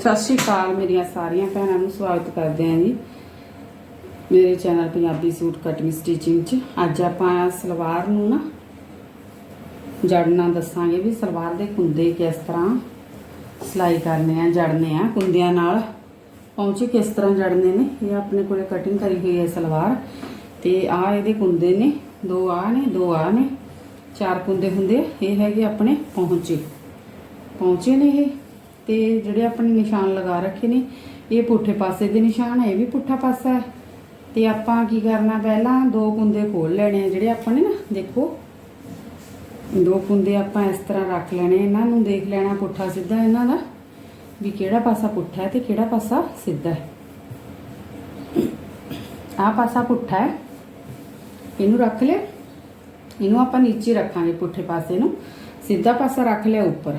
ਸਤਿ ਸ਼੍ਰੀ ਅਕਾਲ ਮੇਰੀਆਂ ਸਾਰੀਆਂ ਭੈਣਾਂ ਨੂੰ ਸਵਾਗਤ ਕਰਦੇ ਹਾਂ ਜੀ। ਮੇਰੇ channel Punjabi suit cutting stitching 'ਚ। ਅੱਜ ਆਪਾਂ ਸਲਵਾਰ ਨੂੰ ਨਾ ਜੜਨਾ ਦੱਸਾਂਗੇ ਵੀ ਸਲਵਾਰ ਦੇ ਕੁੰਦੇ ਕਿਸ ਤਰ੍ਹਾਂ ਸਿਲਾਈ ਕਰਨੇ ਆ ਜੜਨੇ ਆ, ਕੁੰਦਿਆਂ ਨਾਲ। ਪਹੁੰਚੇ ਕਿਸ ਤਰ੍ਹਾਂ ਜੜਨੇ ਨੇ, ਇਹ ਆਪਣੇ ਕੋਲੇ ਕਟਿੰਗ ਕਰੀ ਹੋਈ ਹੈ ਸਲਵਾਰ। ਤੇ ਆ ਇਹਦੇ ਕੁੰਦੇ ਨੇ, ਦੋ ਆ ਨੇ, ਦੋ ਆ ਨੇ। ਚਾਰ ਕੁੰਦੇ ਹੁੰਦੇ ਇਹ ਹੈਗੇ ਆਪਣੇ ਪਹੁੰਚੇ। ਪਹੁੰਚੇ ਨੇ ਇਹ। ਤੇ ਜਿਹੜੇ ਆਪਣੇ ਨਿਸ਼ਾਨ ਲਗਾ ਰੱਖੇ ਨੇ, ਇਹ ਪੁੱਠੇ ਪਾਸੇ ਦੇ ਨਿਸ਼ਾਨ ਹੈ ਇਹ ਵੀ ਪੁੱਠਾ ਪਾਸਾ ਹੈ। ਤੇ ਆਪਾਂ ਕੀ ਕਰਨਾ ਪਹਿਲਾਂ, ਦੋ ਕੁੰਦੇ ਖੋਲ ਲੈਣੇ ਆ, ਜਿਹੜੇ ਆਪਾਂ ਨੇ ਨਾ, ਦੇਖੋ। ਦੋ ਕੁੰਦੇ ਆਪਾਂ ਇਸ ਤਰ੍ਹਾਂ ਰੱਖ ਲੈਣੇ, ਇਹਨਾਂ ਨੂੰ ਦੇਖ ਲੈਣਾ ਪੁੱਠਾ ਸਿੱਧਾ ਇਹਨਾਂ ਦਾ, ਵੀ ਕਿਹੜਾ ਪਾਸਾ ਪੁੱਠਾ ਹੈ ਤੇ ਕਿਹੜਾ ਪਾਸਾ ਸਿੱਧਾ ਹੈ। ਆਹ ਪਾਸਾ ਪੁੱਠਾ ਹੈ। ਇਹਨੂੰ ਰੱਖ ਲਿਆ। ਇਹਨੂੰ ਆਪਾਂ ਨੀਚੇ ਰੱਖਾਂਗੇ ਪੁੱਠੇ ਪਾਸੇ ਨੂੰ। ਸਿੱਧਾ ਪਾਸਾ ਰੱਖ ਲਿਆ ਉੱਪਰ।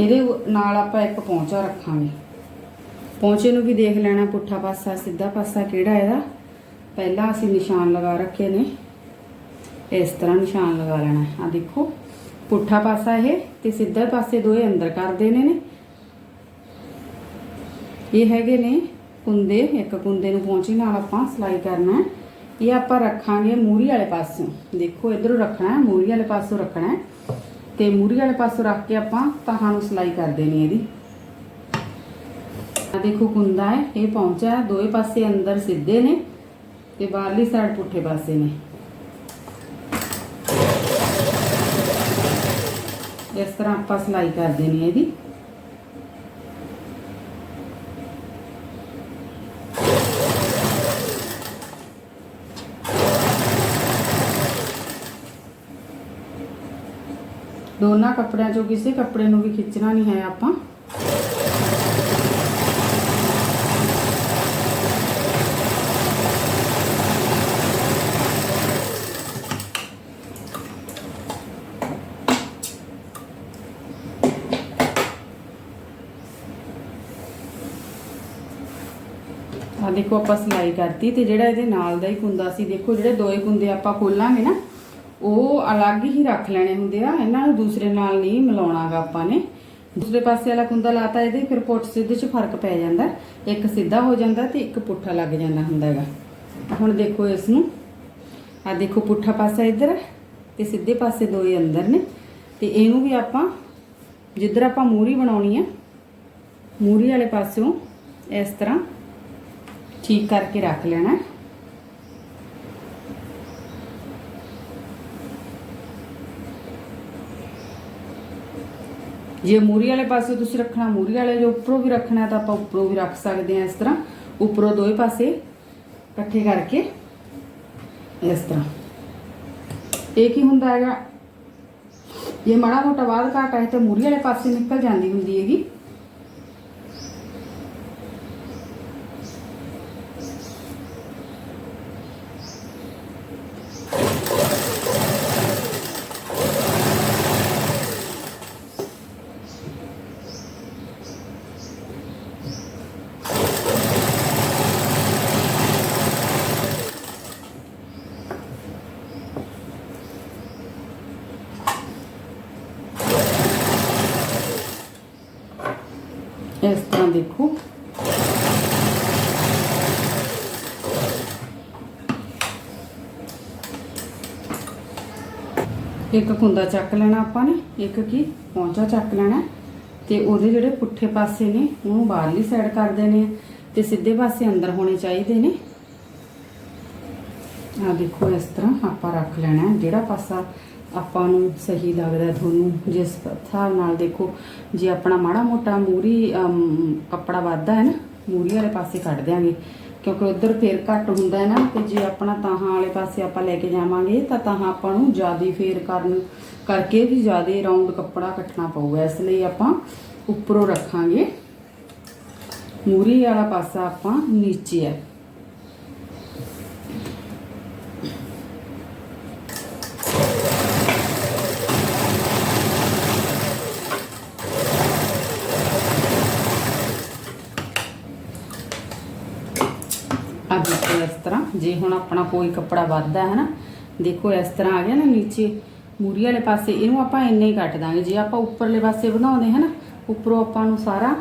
ਇਹਦੇ ਨਾਲ ਆਪਾਂ ਇੱਕ ਪੌਂਚਾ ਰੱਖਾਂਗੇ। ਪੌਂਚੇ ਨੂੰ ਵੀ ਦੇਖ ਲੈਣਾ, ਪੁੱਠਾ ਪਾਸਾ, ਸਿੱਧਾ ਪਾਸਾ ਕਿਹੜਾ ਇਹਦਾ? ਪਹਿਲਾਂ ਅਸੀਂ ਨਿਸ਼ਾਨ ਲਗਾ ਰੱਖੇ ਨੇ। ਇਸ ਤਰ੍ਹਾਂ ਨਿਸ਼ਾਨ ਲਗਾ ਲੈਣਾ। ਆ ਦੇਖੋ, ਪੁੱਠਾ ਪਾਸਾ ਇਹ ਤੇ ਸਿੱਧਾ ਪਾਸੇ ਦੋਏ ਅੰਦਰ ਕਰ ਦੇਣੇ ਨੇ। ਇਹ ਹੈਗੇ ਨੇ ਕੁੰਦੇ, ਇੱਕ ਕੁੰਦੇ ਨੂੰ ਪਹੁੰਚੀ ਨਾਲ ਆਪਾਂ ਸਿਲਾਈ ਕਰਨਾ ਇਹ ਆਪਾਂ ਰੱਖਾਂਗੇ ਮੂਰੀ ਵਾਲੇ ਪਾਸੋਂ ਦੇਖੋ, ਇਧਰੋਂ ਰੱਖਣਾ ਹੈ, ਮੂਰੀ ਵਾਲੇ ਪਾਸੋਂ ਰੱਖਣਾ ਹੈ। ਤੇ ਮੂਰੀ ਵਾਲੇ ਪਾਸੋਂ ਰੱਖ ਕੇ ਆਪਾਂ ਤਾਹਾਂ ਨੂੰ ਸਿਲਾਈ ਕਰ ਦੇਣੀ ਇਹਦੀ। ਆ ਦੇਖੋ ਕੁੰਦਾ ਹੈ, ਇਹ ਪਹੁੰਚਾ ਦੋਵੇਂ ਪਾਸੇ ਅੰਦਰ ਸਿੱਧੇ ਨੇ ਤੇ ਬਾਹਰਲੀ ਸਾਈਡ ਪੁੱਠੇ ਪਾਸੇ ਨੇ। ਇਸ ਤਰ੍ਹਾਂ ਆਪਾਂ ਸਿਲਾਈ ਕਰ ਦੇਣੀ ਹੈ ਇਹਦੀ। ਦੋਨਾਂ ਕੱਪੜਿਆਂ ਚੋਂ ਕਿਸੇ ਕੱਪੜੇ ਨੂੰ ਵੀ ਖਿੱਚਣਾ ਨਹੀਂ ਹੈ ਆਪਾਂ। ਆ ਦੇਖੋ ਆਪਾਂ ਸਿਲਾਈ ਕਰਤੀ ਤੇ ਜਿਹੜਾ ਇਹਦੇ ਨਾਲ ਦਾ ਹੀ ਕੁੰਦਾ ਸੀ, ਦੇਖੋ ਜਿਹੜੇ ਦੋਏ ਕੁੰਦੇ ਆਪਾਂ ਖੋਲਾਂਗੇ ਨਾ ਉਹ ਅਲੱਗ ਹੀ ਰੱਖ ਲੈਣੇ ਹੁੰਦੇ ਆ। ਇਹਨਾਂ ਨੂੰ ਦੂਸਰੇ ਨਾਲ ਨਹੀਂ ਮਿਲਾਉਣਾਗਾ ਆਪਾਂ ਨੇ। ਦੂਸਰੇ ਪਾਸੇ ਵਾਲਾ ਕੁੰਦਾ ਲਾਤਾ ਇਹਦੇ, ਫਿਰ ਪੁੱਠ ਸਿੱਧੇ 'ਚ ਫ਼ਰਕ ਪੈ ਜਾਂਦਾ। ਇੱਕ ਸਿੱਧਾ ਹੋ ਜਾਂਦਾ ਤੇ ਇੱਕ ਪੁੱਠਾ ਲੱਗ ਜਾਂਦਾ ਹੁੰਦਾ ਹੈਗਾ। ਹੁਣ ਦੇਖੋ ਇਸ ਨੂੰ। ਆ ਦੇਖੋ ਪੁੱਠਾ ਪਾਸਾ ਇੱਧਰ ਹੈ ਤੇ ਸਿੱਧੇ ਪਾਸੇ ਦੋਏ ਅੰਦਰ ਨੇ। ਤੇ ਇਹਨੂੰ ਵੀ ਆਪਾਂ ਜਿੱਧਰ ਆਪਾਂ ਮੂਰੀ ਬਣਾਉਣੀ ਆ, ਮੂਰੀ ਵਾਲੇ ਪਾਸਿਓਂ ਇਸ ਤਰ੍ਹਾਂ ਠੀਕ ਕਰਕੇ ਰੱਖ ਲੈਣਾ ਹੈ। ਜੇ ਮੂਰੀ ਵਾਲੇ ਪਾਸੇ ਤੁਸੀਂ ਰੱਖਣਾ ਮੂਰੀ ਵਾਲੇ ਜੋ ਉੱਪਰੋਂ ਵੀ ਰੱਖਣਾ ਤਾਂ ਆਪਾਂ ਉੱਪਰੋਂ ਵੀ ਰੱਖ ਸਕਦੇ ਹਾਂ ਇਸ ਤਰ੍ਹਾਂ ਉੱਪਰੋਂ ਦੋਵੇਂ ਪਾਸੇ ਇਕੱਠੇ ਕਰਕੇ ਇਸ ਤਰ੍ਹਾਂ ਇਹ ਕੀ ਹੁੰਦਾ ਹੈਗਾ ਜੇ ਮਾੜਾ ਮੋਟਾ ਬਾਦ ਘਾਟ ਹੈ ਤਾਂ ਮੂਰੀ ਵਾਲੇ ਪਾਸੇ ਨਿਕਲ ਜਾਂਦੀ ਹੁੰਦੀ ਹੈਗੀ ਇਸ ਤਰ੍ਹਾਂ ਦੇਖੋ। ਇੱਕ ਕੁੰਦਾ ਚੱਕ ਲੈਣਾ ਆਪਾਂ ਨੇ, ਇੱਕ ਕੀ? ਪੌਂਚਾ ਚੱਕ ਲੈਣਾ। ਤੇ ਉਹਦੇ ਜਿਹੜੇ ਪੁੱਠੇ ਪਾਸੇ ਨੇ, ਉਹਨੂੰ ਬਾਹਰਲੀ ਸਾਈਡ ਕਰ ਦੇਣੇ ਆ ਤੇ ਸਿੱਧੇ ਪਾਸੇ ਅੰਦਰ ਹੋਣੇ ਚਾਹੀਦੇ ਨੇ। ਆ ਦੇਖੋ, ਇਸ ਤਰ੍ਹਾਂ ਆਪਾਂ ਰੱਖ ਲੈਣਾ ਜਿਹੜਾ ਪਾਸਾ ਆਪਾਂ ਨੂੰ ਸਹੀ ਲੱਗਦਾ ਤੁਹਾਨੂੰ ਜਿਸ ਹਿਸਾਬ ਨਾਲ ਦੇਖੋ, ਜੇ ਆਪਣਾ ਮਾੜਾ ਮੋਟਾ ਮੂਰੀ ਕੱਪੜਾ ਵੱਧਦਾ ਹੈ ਨਾ, ਮੂਰੀ ਵਾਲੇ ਪਾਸੇ ਕੱਢ ਦਿਆਂਗੇ। ਕਿਉਂਕਿ ਉਧਰ ਫੇਰ ਘੱਟ ਹੁੰਦਾ ਹੈ ਨਾ, ਤੇ ਜੇ ਆਪਣਾ ਤਾਹਾਂ ਵਾਲੇ ਪਾਸੇ ਆਪਾਂ ਲੈ ਕੇ ਜਾਵਾਂਗੇ, ਤਾਂ ਤਾਹਾਂ ਆਪਾਂ ਨੂੰ ਜ਼ਿਆਦਾ ਫੇਰ ਕਰਨ, ਕਰਕੇ ਵੀ ਜ਼ਿਆਦਾ ਰਾਉਂਡ ਕੱਪੜਾ ਕੱਟਣਾ ਪਊਗਾ। ਇਸ ਲਈ ਆਪਾਂ ਉੱਪਰੋਂ ਰੱਖਾਂਗੇ। ਮੂਰੀ ਵਾਲਾ ਪਾਸਾ ਆਪਾਂ ਨੀਚੇ ਹੈ ਆ ਦੇਖੋ ਇਸ ਤਰ੍ਹਾਂ ਜੇ ਹੁਣ ਆਪਣਾ ਕੋਈ ਕੱਪੜਾ ਵੱਧਦਾ ਹੈ ਨਾ ਦੇਖੋ, ਇਸ ਤਰ੍ਹਾਂ ਆ ਗਿਆ ਨਾ ਨੀਚੇ। ਮੂਰੀ ਵਾਲੇ ਪਾਸੇ ਇਹਨੂੰ ਆਪਾਂ ਇੰਨੇ ਹੀ ਕੱਟ ਦਾਂਗੇ। ਜੇ ਆਪਾਂ ਉੱਪਰਲੇ ਪਾਸੇ ਬਣਾਉਂਦੇ ਹੈ ਨਾ ਉੱਪਰੋਂ ਆਪਾਂ ਨੂੰ ਸਾਰਾ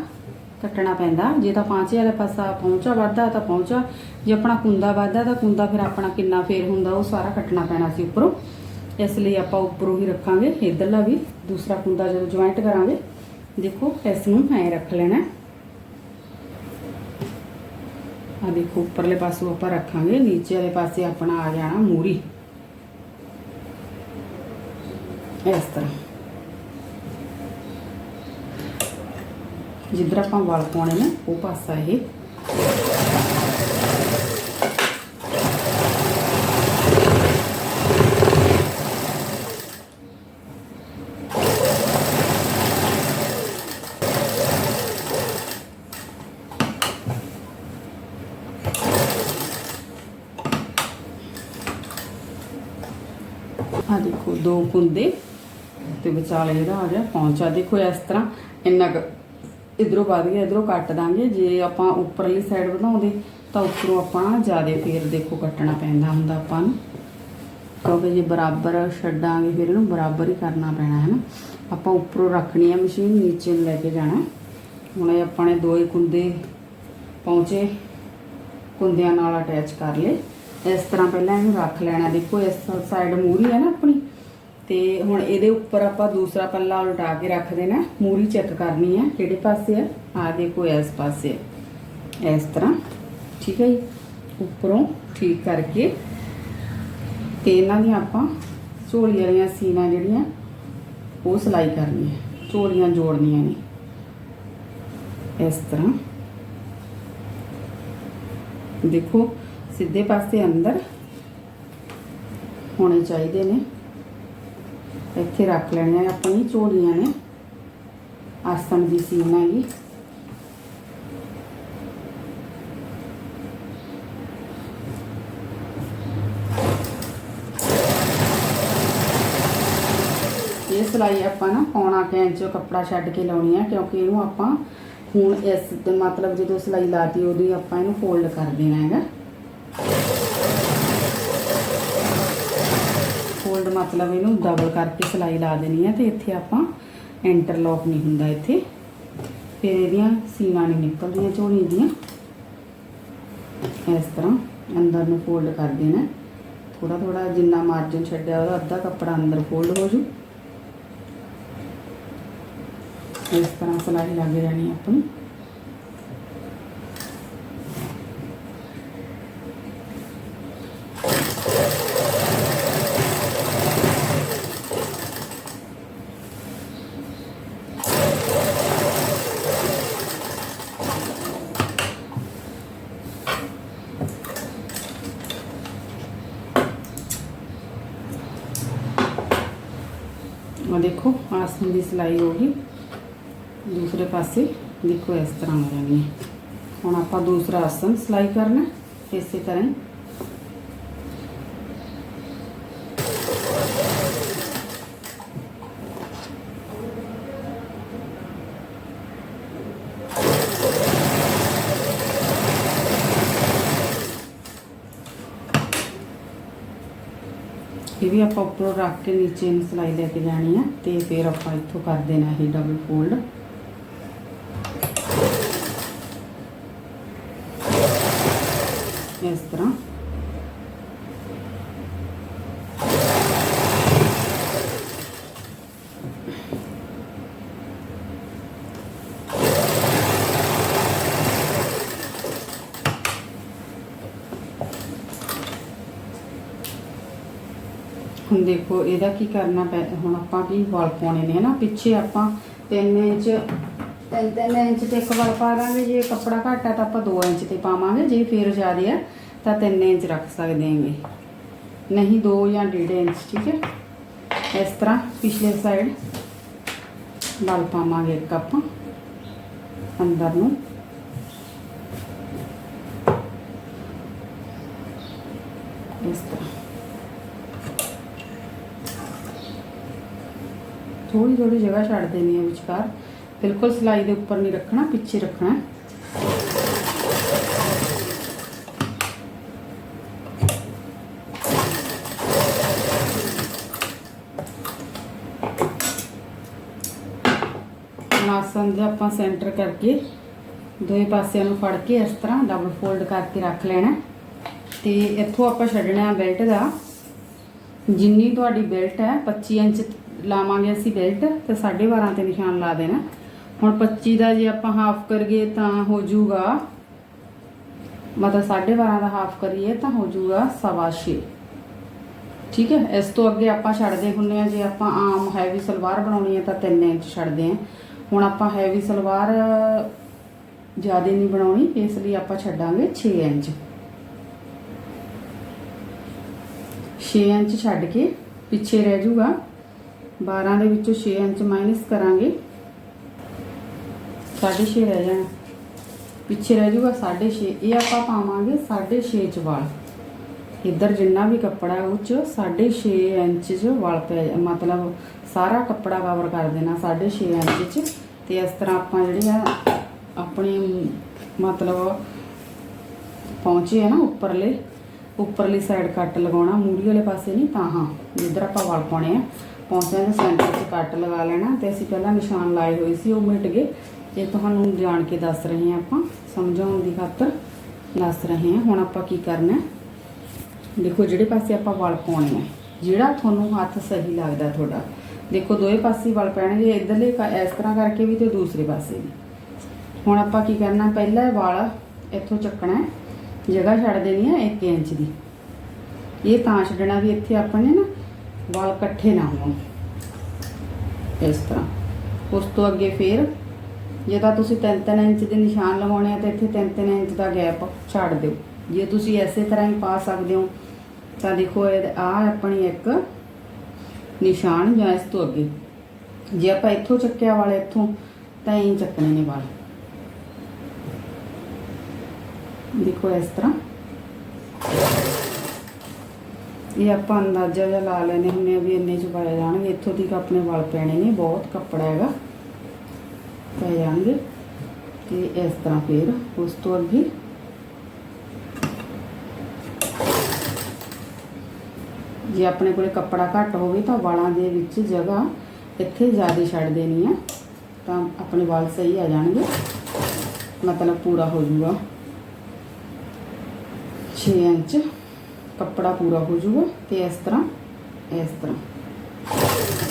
ਕੱਟਣਾ ਪੈਂਦਾ। ਜੇ ਤਾਂ ਪਾਂਚੇ ਵਾਲੇ ਪਾਸਾ ਪਹੁੰਚਾ, ਵੱਧਦਾ ਤਾਂ ਪਹੁੰਚਾ। ਜੇ ਆਪਣਾ ਕੁੰਦਾ ਵੱਧਦਾ, ਤਾਂ ਕੁੰਦਾ ਫਿਰ ਆਪਣਾ ਕਿੰਨਾ ਫੇਰ ਹੁੰਦਾ, ਉਹ ਸਾਰਾ ਕੱਟਣਾ ਪੈਣਾ ਸੀ ਉੱਪਰੋਂ। ਇਸ ਲਈ ਆਪਾਂ ਉੱਪਰੋਂ ਹੀ ਰੱਖਾਂਗੇ। ਇਧਰਲਾ ਵੀ, ਦੂਸਰਾ ਕੁੰਦਾ ਜਦੋਂ ਜੁਆਇੰਟ ਕਰਾਂਗੇ, ਦੇਖੋ, ਇਸ ਨੂੰ ਐ ਰੱਖ ਲੈਣਾ। ਆ ਦੇਖੋ, ਉੱਪਰਲੇ ਪਾਸੋਂ ਆਪਾਂ ਰੱਖਾਂਗੇ, ਨੀਚੇ ਵਾਲੇ ਪਾਸੇ ਆਪਣਾ ਆ ਜਾਣਾ ਮੂਰੀ। ਇਸ ਤਰ੍ਹਾਂ। ਜਿੱਧਰ ਆਪਾਂ ਵਾਲ ਪਾਉਣੇ ਨੇ, ਉਹ ਪਾਸਾ ਇਹ ਆ ਦੇਖੋ ਦੋ ਕੁੰਦੇ ਤੇ ਵਿਚਾਲੇ ਇਹਦਾ ਆ ਗਿਆ ਪੌਂਚਾ। ਦੇਖੋ ਇਸ ਤਰ੍ਹਾਂ ਇੰਨਾ ਕੁ ਇਧਰੋਂ ਵੱਧ ਗਿਆ, ਇਧਰੋਂ ਕੱਟ ਦਾਂਗੇ। ਜੇ ਆਪਾਂ ਉੱਪਰਲੀ ਸਾਈਡ ਵਧਾਉਂਦੇ ਤਾਂ ਉੱਪਰੋਂ ਆਪਾਂ ਜ਼ਿਆਦਾ ਫੇਰ ਦੇਖੋ ਕੱਟਣਾ ਪੈਂਦਾ ਹੁੰਦਾ ਆਪਾਂ ਨੂੰ। ਕਿਉਂਕਿ ਜੇ ਬਰਾਬਰ ਛੱਡਾਂਗੇ ਫਿਰ ਇਹਨੂੰ ਬਰਾਬਰ ਹੀ ਕਰਨਾ ਪੈਣਾ ਹੈ ਨਾ ਆਪਾਂ ਉੱਪਰੋਂ ਰੱਖਣੀ ਹੈ ਮਸ਼ੀਨ, ਨੀਚੇ ਨੂੰ ਲੈ ਕੇ ਜਾਣਾ। ਹੁਣ ਇਹ ਆਪਾਂ ਨੇ ਦੋ ਹੀ ਕੁੰਦੇ ਪਹੁੰਚੇ ਕੁੰਦਿਆਂ ਨਾਲ ਅਟੈਚ ਕਰ ਲਏ। ਇਸ ਤਰ੍ਹਾਂ ਪਹਿਲਾਂ ਇਹਨੂੰ ਰੱਖ ਲੈਣਾ। ਦੇਖੋ ਇਸ ਸਾਈਡ ਮੂਰੀ ਹੈ ਨਾ ਆਪਣੀ। ਤੇ ਹੁਣ ਇਹਦੇ ਉੱਪਰ ਆਪਾਂ ਦੂਸਰਾ ਪੱਲਾ ਉਲਟਾ ਕੇ ਰੱਖ ਦੇਣਾ। ਮੂਰੀ ਚੈੱਕ ਕਰਨੀ ਹੈ ਕਿਹੜੇ ਪਾਸੇ ਹੈ ਆ ਦੇਖੋ, ਇਸ ਪਾਸੇ ਹੈ। ਇਸ ਤਰ੍ਹਾਂ, ਠੀਕ ਹੈ ਜੀ? ਉੱਪਰੋਂ ਠੀਕ ਕਰਕੇ ਤੇ ਇਹਨਾਂ ਦੀਆਂ ਆਪਾਂ ਝੋਲੀ ਵਾਲੀਆਂ ਸੀਨਾ ਜਿਹੜੀਆਂ, ਉਹ ਸਿਲਾਈ ਕਰਨੀ ਹੈ ਝੋਲੀਆਂ ਜੋੜਨੀਆਂ ਨੇ। ਇਸ ਤਰ੍ਹਾਂ। ਦੇਖੋ, ਸਿੱਧੇ ਪਾਸੇ ਅੰਦਰ ਹੋਣੇ ਚਾਹੀਦੇ ਨੇ। ਇੱਥੇ ਰੱਖ ਲੈਣੀਆਂ ਆਪਣੀ ਝੋਲੀਆਂ ਨੇ। ਆਸਣ ਦੀ ਸੀਨ ਹੈਗੀ। ਇਹ ਸਿਲਾਈ ਆਪਾਂ ਨਾ ਪੌਣਾ ਕੁ ਇੰਚ ਕੱਪੜਾ ਛੱਡ ਕੇ ਲਾਉਣੀ ਹੈ ਕਿਉਂਕਿ ਇਹਨੂੰ ਆਪਾਂ ਹੁਣ ਇਸ ਮਤਲਬ ਜਦੋਂ ਸਿਲਾਈ ਲਾਤੀ, ਉਦੋਂ ਹੀ ਆਪਾਂ ਇਹਨੂੰ ਫੋਲਡ ਕਰ ਦੇਣਾ ਹੈਗਾ ਫੋਲਡ ਮਤਲਬ ਇਹਨੂੰ ਡਬਲ ਕਰਕੇ ਸਿਲਾਈ ਲਾ ਦੇਣੀ ਹੈ ਤੇ ਇੱਥੇ ਆਪਾਂ ਇੰਟਰਲੌਕ ਨਹੀਂ ਹੁੰਦਾ ਇੱਥੇ। ਫਿਰ ਇਹਦੀਆਂ ਸੀਨਾ ਨਹੀਂ ਨਿਕਲਦੀਆਂ, ਝੋਲੀ ਦੀਆਂ। ਇਸ ਤਰ੍ਹਾਂ ਅੰਦਰ ਨੂੰ ਫੋਲਡ ਕਰ ਦੇਣਾ ਥੋੜਾ ਥੋੜਾ ਜਿੰਨਾ ਮਾਰਜਨ ਛੱਡਿਆ ਉਹਦਾ ਅੱਧਾ ਕੱਪੜਾ ਅੰਦਰ ਫੋਲਡ ਹੋ ਜੂ ਇਸ ਤਰ੍ਹਾਂ ਸਿਲਾਈ ਲੱਗ ਜਾਣੀ ਆਪਣੀ ਆ ਦੇਖੋ ਆਸਨ ਦੀ ਸਿਲਾਈ ਹੋ ਗਈ ਦੂਸਰੇ ਪਾਸੇ ਦੇਖੋ ਇਸ ਤਰ੍ਹਾਂ ਹੋ ਜਾਣੀ ਹੈ। ਹੁਣ ਆਪਾਂ ਦੂਸਰਾ ਆਸਨ ਸਿਲਾਈ ਕਰਨਾ ਇਸੇ ਤਰ੍ਹਾਂ ਇਹ ਵੀ ਆਪਾਂ ਉੱਪਰੋਂ ਰੱਖ ਕੇ ਨੀਚੇ ਨੂੰ ਸਿਲਾਈ ਲੈ ਕੇ ਜਾਣੀ ਆ ਤੇ ਫਿਰ ਆਪਾਂ ਇੱਥੋਂ ਕਰ ਦੇਣਾ ਇਹ ਡਬਲ ਫੋਲਡ ਇਸ ਤਰ੍ਹਾਂ। ਹੁਣ ਦੇਖੋ, ਇਹਦਾ ਕੀ ਕਰਨਾ ਪੈ, ਹੁਣ ਆਪਾਂ ਵੀ ਵਾਲ ਪਾਉਣੇ ਨੇ ਨਾ ਪਿੱਛੇ ਆਪਾਂ 3 ਇੰਚ 3-3 ਇੰਚ ਤੇ ਇੱਕ ਵਾਲ ਪਾ ਦਾਂਗੇ। ਜੇ ਕੱਪੜਾ ਘੱਟ ਆ ਤਾਂ ਆਪਾਂ 2 ਇੰਚ ਤੇ ਪਾਵਾਂਗੇ। ਜੇ ਫੇਰ ਜ਼ਿਆਦੇ ਆ ਤਾਂ 3 ਇੰਚ ਰੱਖ ਸਕਦੇ ਆਂਗੇ ਨਹੀਂ 2 ਜਾਂ 1.5 ਇੰਚ, ਠੀਕ ਹੈ? ਇਸ ਤਰ੍ਹਾਂ ਪਿਛਲੇ ਸਾਈਡ ਵਾਲ ਪਾਵਾਂਗੇ ਇੱਕ ਆਪਾਂ, ਅੰਦਰ ਨੂੰ। ਥੋੜੀ ਥੋੜੀ ਜਗ੍ਹਾ ਛੱਡ ਦੇਣੀ ਹੈ ਵਿਚਕਾਰ। ਬਿਲਕੁਲ ਸਲਾਈ ਦੇ ਉੱਪਰ ਨਹੀਂ ਰੱਖਣਾ, ਪਿੱਛੇ ਰੱਖਣਾ। ਨਾਸਨ ਦਾ ਆਪਾਂ ਸੈਂਟਰ ਕਰਕੇ ਦੋਵੇਂ ਪਾਸਿਆਂ ਨੂੰ ਫੜ ਕੇ ਇਸ ਤਰ੍ਹਾਂ ਡਬਲ ਫੋਲਡ ਕਰਕੇ ਰੱਖ ਲੈਣਾ ਤੇ ਇੱਥੋਂ ਆਪਾਂ ਛੱਡਣਾ ਹੈ ਬੈਲਟ ਦਾ। ਜਿੰਨੀ ਤੁਹਾਡੀ ਬੈਲਟ ਹੈ 25 ਇੰਚ ਲਾਵਾਂਗੇ ਅਸੀਂ ਬੈਲਟ ਤੇ 12.5 ਤੇ ਨਿਸ਼ਾਨ ਲਾ ਦੇਣਾ। ਹੁਣ 25 ਦਾ ਜੇ ਆਪਾਂ ਹਾਫ ਕਰੀਏ ਤਾਂ ਹੋ ਜਾਊਗਾ, ਮਤਲਬ 12.5 ਦਾ ਹਾਫ ਕਰੀਏ ਤਾਂ ਹੋ ਜਾਊਗਾ ਸਵਾ ਛੇ। ਠੀਕ ਹੈ, ਇਸ ਤੋਂ ਅੱਗੇ ਆਪਾਂ ਛੱਡਦੇ ਹੁੰਨੇ ਆ ਜੇ ਆਪਾਂ ਆਮ ਹੈਵੀ ਸਲਵਾਰ ਬਣਾਉਣੀ ਹੈ ਤਾਂ 3 ਇੰਚ ਛੱਡਦੇ ਆ ਹੁਣ ਆਪਾਂ ਹੈਵੀ ਸਲਵਾਰ ਜ਼ਿਆਦਾ ਨਹੀਂ ਬਣਾਉਣੀ, ਇਸ ਲਈ ਆਪਾਂ ਛੱਡਾਂਗੇ 6 ਇੰਚ। 6 ਇੰਚ ਛੱਡ ਕੇ ਪਿੱਛੇ ਰਹਿ ਜਾਊਗਾ। 12 ਦੇ ਵਿੱਚੋਂ 6 ਇੰਚ ਮਾਈਨਸ ਕਰਾਂਗੇ। 6.5 ਰਹਿ ਜਾਣਾ। ਪਿੱਛੇ ਰਹਿ ਜਾਊਗਾ 6.5 ਇਹ ਆਪਾਂ ਪਾਵਾਂਗੇ 6.5 ਚ ਵਾਲ। ਇੱਧਰ ਜਿੰਨਾ ਵੀ ਕੱਪੜਾ ਉਹ ਚ 6.5 ਇੰਚ ਚ ਵਾਲ ਪੈ ਮਤਲਬ ਸਾਰਾ ਕੱਪੜਾ ਕਵਰ ਕਰ ਦੇਣਾ 6.5 ਇੰਚ ਚ। ਤੇ ਇਸ ਤਰ੍ਹਾਂ ਆਪਾਂ ਜਿਹੜੇ ਆ, ਆਪਣੇ ਮਤਲਬ ਪਹੁੰਚੇ ਆ ਨਾ ਉੱਪਰਲੇ, ਉੱਪਰਲੀ ਸਾਈਡ ਕੱਟ ਲਗਾਉਣਾ। ਮੂਰੀ ਵਾਲੇ ਪਾਸੇ ਨਹੀਂ, ਤਾਂ ਹਾਂ, ਜਿੱਧਰ ਆਪਾਂ ਵਾਲ ਪਾਉਣੇ ਆ। ਪਹੁੰਚਿਆਂ ਦੇ ਸੈਂਟਰ 'ਚ ਕੱਟ ਲਗਾ ਲੈਣਾ ਤੇ ਅਸੀਂ ਪਹਿਲਾਂ ਨਿਸ਼ਾਨ ਲਾਏ ਹੋਏ ਸੀ, ਉਹ ਮਿਟ ਗਏ। ਇਹ ਤੁਹਾਨੂੰ ਜਾਣ ਕੇ ਦੱਸ ਰਹੇ ਹਾਂ ਆਪਾਂ, ਸਮਝਾਉਣ ਦੀ ਖਾਤਰ ਦੱਸ ਰਹੇ ਹਾਂ ਹੁਣ ਆਪਾਂ ਕੀ ਕਰਨਾ ਦੇਖੋ ਜਿਹੜੇ ਪਾਸੇ ਆਪਾਂ ਵਲ ਪਾਉਣੇ ਆ, ਜਿਹੜਾ ਤੁਹਾਨੂੰ ਹੱਥ ਸਹੀ ਲੱਗਦਾ ਤੁਹਾਡਾ, ਦੇਖੋ ਦੋਵੇਂ ਪਾਸੇ ਵਲ ਪੈਣਗੇ, ਇਧਰਲੇ ਇਸ ਤਰ੍ਹਾਂ ਕਰਕੇ ਵੀ ਤੇ ਦੂਸਰੇ ਪਾਸੇ ਵੀ। ਹੁਣ ਆਪਾਂ ਕੀ ਕਰਨਾ, ਪਹਿਲਾ ਵਾਲ ਇੱਥੋਂ ਚੱਕਣਾ ਹੈ, ਜਗ੍ਹਾ ਛੱਡ ਦੇਣੀ ਹੈ 1 ਇੰਚ ਦੀ। ਇਹ ਤਾਂ ਛੱਡਣਾ ਵੀ ਇੱਥੇ ਆਪਾਂ ਨੇ ਨਾ ਵਾਲ ਇਕੱਠੇ ਨਾ ਹੋਣ ਇਸ ਤਰ੍ਹਾਂ ਉਸ ਤੋਂ ਅੱਗੇ ਫੇਰ ਜੇ ਤਾਂ ਤੁਸੀਂ 3-3 ਇੰਚ ਦੇ ਨਿਸ਼ਾਨ ਲਗਾਉਣੇ ਆ ਤਾਂ ਇੱਥੇ 3-3 ਇੰਚ ਦਾ ਗੈਪ ਛੱਡ ਦਿਓ ਜੇ ਤੁਸੀਂ ਐਸੇ ਤਰ੍ਹਾਂ ਹੀ ਪਾ ਸਕਦੇ ਹੋ ਤਾਂ ਦੇਖੋ ਇਹ ਆ ਆਪਣੀ ਇੱਕ ਨਿਸ਼ਾਨ ਜਾਂ ਇਸ ਤੋਂ ਅੱਗੇ ਜੇ ਆਪਾਂ ਇੱਥੋਂ ਚੱਕਿਆ ਵਾਲੇ ਇੱਥੋਂ ਤਾਂ ਇਹ ਚੱਕਣੇ ਨੇ ਵਾਲ ਦੇਖੋ ਇਸ ਤਰ੍ਹਾਂ ਇਹ ਆਪਾਂ ਅੰਦਾਜ਼ਾ ਜਿਹਾ ਲਾ ਲੈਨੇ ਹੁੰਨੇ ਆ ਵੀ ਇੰਨੇ ਚ ਪਾਏ ਜਾਣਗੇ। ਇੱਥੋਂ ਤੱਕ ਆਪਣੇ ਵਾਲ ਪੈਣੇ ਨੇ ਬਹੁਤ ਕੱਪੜਾ ਹੈਗਾ। ਪੈ ਜਾਣਗੇ। ਤੇ ਇਸ ਤਰ੍ਹਾਂ ਫਿਰ ਉਸ ਤੋਂ ਅੱਗੇ ਜੇ ਆਪਣੇ ਕੋਲੇ ਕੱਪੜਾ ਘੱਟ ਹੋਵੇ ਤਾਂ ਵਾਲਾਂ ਦੇ ਵਿੱਚ ਜਗ੍ਹਾ ਇੱਥੇ ਜ਼ਿਆਦਾ ਛੱਡ ਦੇਣੀ ਆ, ਤਾਂ ਆਪਣੇ ਵਾਲ ਸਹੀ ਆ ਜਾਣਗੇ। ਮਤਲਬ ਪੂਰਾ ਹੋ ਜਾਊਗਾ। 6 ਇੰਚ। ਕੱਪੜਾ ਪੂਰਾ ਹੋ ਜਾਊਗਾ ਤੇ ਇਸ ਤਰ੍ਹਾਂ ਇਸ ਤਰ੍ਹਾਂ।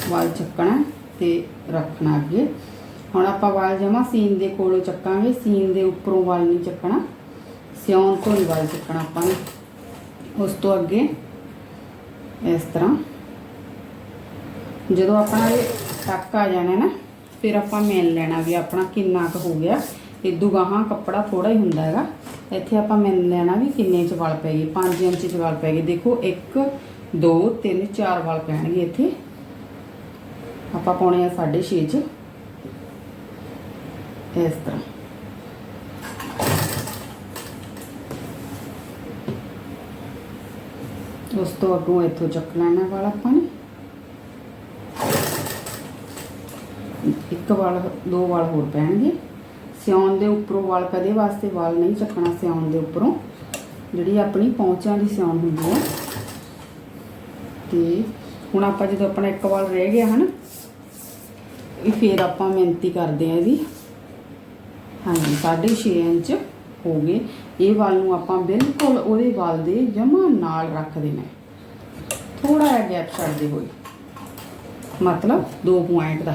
ਵਾਲ ਚੱਕਣਾ ਤੇ ਰੱਖਣਾ ਅੱਗੇ। ਹੁਣ ਆਪਾਂ ਵਾਲ ਜਮਾ ਸੀਨ ਦੇ ਕੋਲੋਂ ਚੱਕਾਂਗੇ। ਸੀਨ ਦੇ ਉੱਪਰੋਂ ਵਾਲ ਨਹੀਂ ਚੱਕਣਾ। ਸਿਉਣ ਤੋਂ ਹੀ ਵਾਲ ਚੱਕਣਾ ਆਪਾਂ ਨੇ। ਉਸ ਤੋਂ ਅੱਗੇ ਇਸ ਤਰ੍ਹਾਂ। ਜਦੋਂ ਆਪਣਾ ਇਹ ਟੱਕ ਆ ਜਾਣਾ ਨਾ, ਫਿਰ ਆਪਾਂ ਮੇਨ ਲੈਣਾ ਵੀ ਆਪਣਾ ਕਿੰਨਾ ਕੁ ਹੋ ਗਿਆ। ਇਦੋਂ ਗਾਹਾਂ ਕੱਪੜਾ ਥੋੜਾ ਹੀ ਹੁੰਦਾ ਹੈਗਾ। ਇੱਥੇ ਆਪਾਂ ਮੇਨ ਲੈਣਾ ਵੀ ਕਿੰਨੇ ਚ ਵਾਲ ਪੈ ਗਏ 5 ਇੰਚ ਚ ਵਾਲ ਪੈ ਗਏ। ਦੇਖੋ 1 2 3 4 ਵਾਲ ਪੈਣਗੇ ਇੱਥੇ। ਆਪਾਂ ਪਾਉਣੇ ਆ 6.5 ਚ। ਇਸ ਤਰ੍ਹਾਂ। ਉਸ ਤੋਂ ਅੱਗੋਂ ਇੱਥੋਂ ਚੱਕ ਲੈਣਾ ਵਾਲ ਆਪਾਂ ਨੇ। ਇੱਕ ਵਾਲ, ਦੋ ਵਾਲ ਹੋਰ ਪੈਣਗੇ। ਸਿਉਣ ਦੇ ਉੱਪਰੋਂ ਵਾਲ ਕਦੇ ਵਾਸਤੇ ਵਾਲ ਨਹੀਂ ਚੱਕਣਾ ਸਿਉਣ ਦੇ ਉੱਪਰੋਂ। ਜਿਹੜੀ ਆਪਣੀ ਪੌਂਚਾਂ ਦੀ ਸਿਉਣ ਹੁੰਦੀ ਹੈ ਤੇ ਹੁਣ ਆਪਾਂ ਜਦੋਂ ਆਪਣਾ ਇੱਕ ਵਾਲ ਰਹਿ ਗਿਆ ਹਨ, ਇਹ ਫੇਰ ਆਪਾਂ ਮਿਹਨਤੀ ਕਰਦੇ ਆ ਇਹਦੀ। ਹਾਂਜੀ 6.5 ਇੰਚ ਹੋ ਗਏ। ਇਹ ਵਾਲ ਨੂੰ ਆਪਾਂ ਬਿਲਕੁਲ ਉਹਦੇ ਵਾਲ ਦੇ ਜਮਾ ਨਾਲ ਰੱਖ ਦੇਣਾ ਥੋੜਾ ਜਿਹਾ ਗੈਪ ਛੱਡਦੇ ਹੋਏ ਮਤਲਬ 2 ਪੁਆਇੰਟ ਦਾ।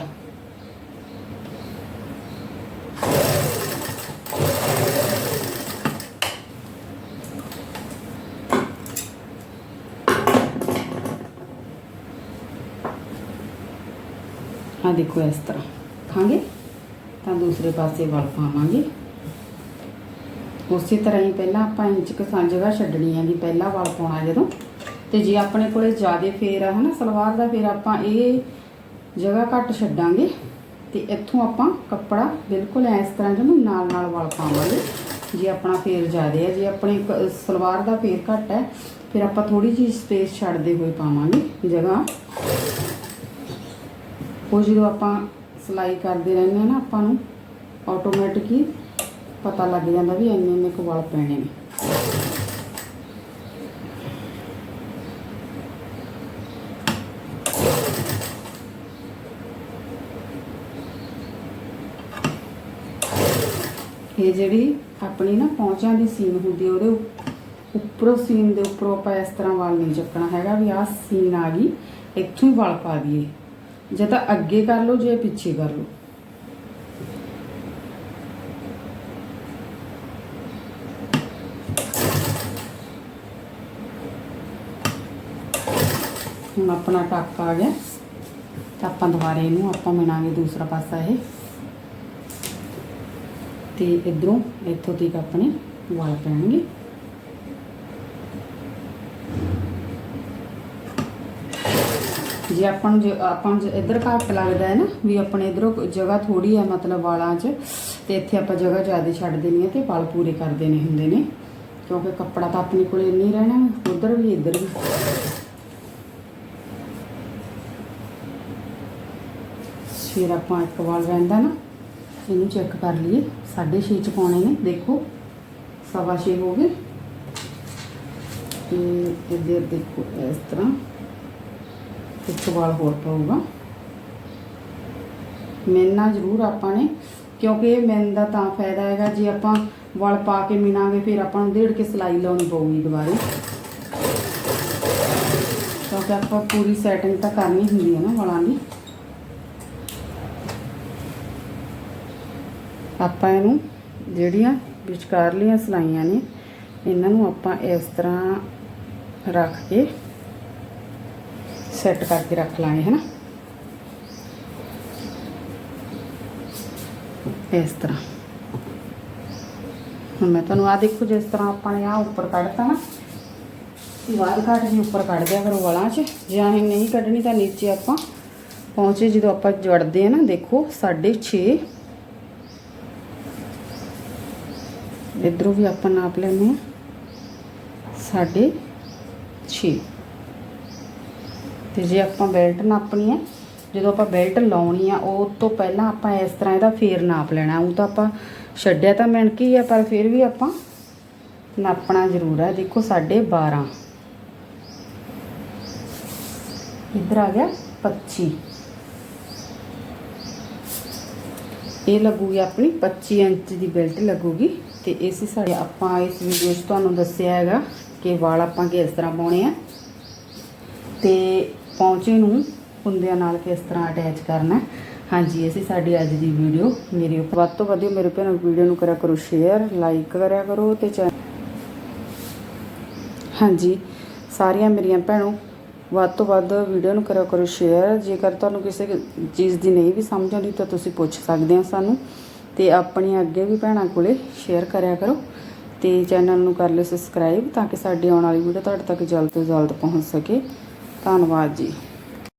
ਆ ਦੇਖੋ ਇਸ ਤਰ੍ਹਾਂ। ਰੱਖਾਂਗੇ ਤਾਂ ਦੂਸਰੇ ਪਾਸੇ ਵਲ ਪਾਵਾਂਗੇ। ਉਸੇ ਤਰ੍ਹਾਂ ਹੀ ਪਹਿਲਾਂ ਆਪਾਂ ਇੰਚ ਕੁ ਜਗ੍ਹਾ ਛੱਡਣੀ ਹੈ ਜੀ ਪਹਿਲਾ ਵਲ ਪਾਉਣਾ ਜਦੋਂ। ਤੇ ਜੇ ਆਪਣੇ ਕੋਲੇ ਜ਼ਿਆਦਾ ਫੇਰ ਆ, ਹਨਾ, ਸਲਵਾਰ ਦਾ ਫੇਰ ਆਪਾਂ ਇਹ ਜਗ੍ਹਾ ਘੱਟ ਛੱਡਾਂਗੇ। ਤੇ ਇੱਥੋਂ ਆਪਾਂ ਕੱਪੜਾ ਬਿਲਕੁਲ ਇਸ ਤਰ੍ਹਾਂ ਜਿਵੇਂ ਨਾਲ ਨਾਲ ਵਲ ਪਾਵਾਂਗੇ। ਜੇ ਆਪਣਾ ਫੇਰ ਜ਼ਿਆਦਾ ਹੈ ਜੇ ਆਪਣੇ ਕ- ਸਲਵਾਰ ਦਾ ਫੇਰ ਘੱਟ ਹੈ, ਫਿਰ ਆਪਾਂ ਥੋੜੀ ਜਿਹੀ ਸਪੇਸ ਛੱਡਦੇ ਹੋਏ ਪਾਵਾਂਗੇ ਜਗ੍ਹਾ। ਉਹ ਜਦੋਂ ਆਪਾਂ ਸਿਲਾਈ ਕਰਦੇ ਰਹਿੰਦੇ ਹਾਂ ਨਾ ਆਪਾਂ ਨੂੰ ਆਟੋਮੈਟਿਕ ਹੀ ਪਤਾ ਲੱਗ ਜਾਂਦਾ ਵੀ ਇੰਨੇ ਇੰਨੇ ਕੁ ਵਲ ਪੈਣੇ ਨੇ। ਇਹ ਜਿਹੜੀ ਆਪਣੀ ਨਾ ਪਹੁੰਚਾਂ ਦੀ ਸੀਨ ਹੁੰਦੀ ਉਹਦੇ ਉੱਪਰੋਂ ਸੀਨ ਦੇ ਉੱਪਰੋਂ ਆਪਾਂ ਇਸ ਤਰ੍ਹਾਂ ਵਾਲ ਨਹੀਂ ਚੱਕਣਾ ਹੈਗਾ ਵੀ ਆਹ ਸੀਨ ਆ ਗਈ, ਇੱਥੋਂ ਹੀ ਵਾਲ ਪਾ ਦਈਏ। ਜਾਂ ਤਾਂ ਅੱਗੇ ਕਰ ਲਓ, ਜਾਂ ਪਿੱਛੇ ਕਰ ਲਓ। ਹੁਣ ਆਪਣਾ ਟੱਕ ਆ ਗਿਆ। ਤਾਂ ਆਪਾਂ ਦੁਬਾਰੇ ਇਹਨੂੰ ਆਪਾਂ ਮਿਣਾਂਗੇ ਦੂਸਰਾ ਪਾਸਾ ਇਹ। ਤੇ ਇਧਰੋਂ ਇੱਥੋਂ ਤੱਕ ਆਪਣੇ ਵਾਲ ਪੈਣਗੇ। ਜੇ ਆਪਾਂ ਨੂੰ ਜੇ ਆਪਾਂ ਨੂੰ ਜੇ ਇੱਧਰ ਘੱਟ ਲੱਗਦਾ ਹੈ ਨਾ ਵੀ ਆਪਣੇ ਇਧਰੋਂ ਜਗ੍ਹਾ ਥੋੜੀ ਹੈ ਮਤਲਬ ਵਾਲਾਂ 'ਚ ਤੇ ਇੱਥੇ ਆਪਾਂ ਜਗ੍ਹਾ ਜ਼ਿਆਦਾ ਛੱਡ ਦੇਣੀ ਹੈ ਤੇ ਵਾਲ ਪੂਰੇ ਕਰ ਦੇਣੇ ਹੁੰਦੇ ਨੇ ਕਿਉਂਕਿ ਕੱਪੜਾ ਤਾਂ ਆਪਣੇ ਕੋਲੇ ਨਹੀਂ ਰਹਿਣਾ ਉਧਰ ਵੀ ਇੱਧਰ ਵੀ ਫਿਰ ਆਪਾਂ ਇੱਕ ਵਾਲ ਰਹਿੰਦਾ ਨਾ ਇਹਨੂੰ ਚੈੱਕ ਕਰ ਲਈਏ 6.5 ਚ ਪਾਉਣੇ ਨੇ ਦੇਖੋ ਸਵਾ ਛੇ ਹੋ ਗਏ ਤੇ ਇੱਧਰ ਦੇਖੋ ਇਸ ਤਰ੍ਹਾਂ ਇੱਕ ਵਾਲ ਹੋਰ ਪਊਗਾ। ਮਿਲਣਾ ਜ਼ਰੂਰ ਆਪਾਂ ਨੇ, ਕਿਉਂਕਿ ਇਹ ਦਾ ਤਾਂ ਫਾਇਦਾ ਹੈਗਾ, ਜੇ ਆਪਾਂ ਵਲ ਪਾ ਕੇ ਮਿਣਾਂਗੇ, ਫਿਰ ਆਪਾਂ ਨੂੰ ਡੇਢ ਕੇ ਸਿਲਾਈ ਲਾਉਣੀ ਪਊਗੀ ਦੁਬਾਰੇ। ਕਿਉਂਕਿ ਆਪਾਂ ਪੂਰੀ ਸੈਟਿੰਗ ਤਾਂ ਕਰਨੀ ਹੁੰਦੀ ਹੈ ਨਾ ਵਾਲਾਂ ਦੀ। ਆਪਾਂ ਇਹਨੂੰ ਜਿਹੜੀਆਂ ਵਿਚਕਾਰਲੀਆਂ ਸਲਾਈਆਂ ਨੇ, ਇਹਨਾਂ ਨੂੰ ਆਪਾਂ ਇਸ ਤਰ੍ਹਾਂ ਰੱਖ ਕੇ ਸੈੱਟ ਕਰਕੇ ਰੱਖ ਲਾਂਗੇ ਹੈ ਨਾ ਇਸ ਤਰ੍ਹਾਂ ਹੁਣ ਮੈਂ ਤੁਹਾਨੂੰ ਆ ਦੇਖੋ ਜਿਸ ਤਰ੍ਹਾਂ ਆਪਾਂ ਨੇ ਆ ਉੱਪਰ ਕੱਢਤਾ ਨਾ ਵਾਲ ਕੱਟ ਜੀ ਉੱਪਰ ਕੱਢ ਦਿਆ ਕਰੋ ਵਾਲਾਂ 'ਚ ਜਾਂ ਇਹ ਨਹੀਂ ਕੱਢਣੀ ਤਾਂ ਨੀਚੇ ਆਪਾਂ ਪਹੁੰਚੇ ਜਦੋਂ ਆਪਾਂ ਜੜਦੇ ਆ ਨਾ ਦੇਖੋ 6.5 ਇਧਰੋਂ ਵੀ ਆਪਾਂ ਨਾਪ ਲੈਂਦੇ ਆ ਸਾਢੇ 6 ਤੇ ਜੇ ਆਪਾਂ ਬੈਲਟ ਨਾਪਣੀ ਹੈ, ਜਦੋਂ ਆਪਾਂ ਬੈਲਟ ਲਾਉਣੀ ਆ, ਉਹ ਤੋਂ ਪਹਿਲਾਂ ਆਪਾਂ ਇਸ ਤਰ੍ਹਾਂ ਇਹਦਾ ਫੇਰ ਨਾਪ ਲੈਣਾ ਉਹ ਤਾਂ ਆਪਾਂ ਛੱਡਿਆ ਤਾਂ ਮਿਣਕੀ ਆ, ਪਰ ਫਿਰ ਵੀ ਆਪਾਂ ਨਾਪਣਾ ਜ਼ਰੂਰ ਹੈ। ਦੇਖੋ ਸਾਢੇ 12 ਇੱਧਰ ਆ ਗਿਆ 25 ਇਹ ਲੱਗੂਗੀ ਆਪਣੀ 25 ਇੰਚ ਦੀ ਬੈਲਟ ਲੱਗੂਗੀ। ਤੇ ਇਸ ਸਾਡੇ ਆਪਾਂ ਇਸ ਵੀਡੀਓ 'ਚ ਤੁਹਾਨੂੰ ਦੱਸਿਆ ਹੈਗਾ ਕਿ ਵਾਲ ਆਪਾਂ ਕਿਸ ਤਰ੍ਹਾਂ ਪਾਉਣੇ ਆ। ਤੇ ਪੌਂਚੇ ਨੂੰ ਕੁੰਦਿਆਂ ਨਾਲ ਕਿਸ ਤਰ੍ਹਾਂ ਅਟੈਚ ਕਰਨਾ। ਹਾਂਜੀ ਅਸੀਂ ਸਾਡੀ ਅੱਜ ਦੀ ਵੀਡੀਓ ਮੇਰੀ ਵੱਧ ਤੋਂ ਵੱਧ ਮੇਰੇ ਭੈਣੋ ਵੀਡੀਓ ਨੂੰ ਕਰਿਆ ਕਰੋ ਸ਼ੇਅਰ ਲਾਈਕ ਕਰਿਆ ਕਰੋ ਤੇ ਚੈ- ਹਾਂਜੀ, ਸਾਰੀਆਂ ਮੇਰੀਆਂ ਭੈਣੋ ਵੱਧ ਤੋਂ ਵੱਧ ਵੀਡੀਓ ਨੂੰ ਕਰਿਆ ਕਰੋ ਸ਼ੇਅਰ ਜੇਕਰ ਤੁਹਾਨੂੰ ਕਿਸੇ ਚੀਜ਼ ਦੀ ਨਹੀਂ ਵੀ ਸਮਝ ਆਉਂਦੀ ਤਾਂ ਤੁਸੀਂ ਪੁੱਛ ਸਕਦੇ ਹੋ ਸਾਨੂੰ ਤੇ ਆਪਣੀਆਂ ਅੱਗੇ ਵੀ ਭੈਣਾਂ ਕੋਲੇ ਸ਼ੇਅਰ ਕਰਿਆ ਕਰੋ ਤੇ ਚੈਨਲ ਨੂੰ ਕਰ ਲਿਓ ਸਬਸਕ੍ਰਾਈਬ ਤਾਂ ਕਿ ਸਾਡੀ ਆਉਣ ਵਾਲੀ ਵੀਡੀਓ ਤੁਹਾਡੇ ਤੱਕ ਜਲਦ ਤੋਂ ਜਲਦ ਪਹੁੰਚ ਸਕੇ। ਧੰਨਵਾਦ ਜੀ।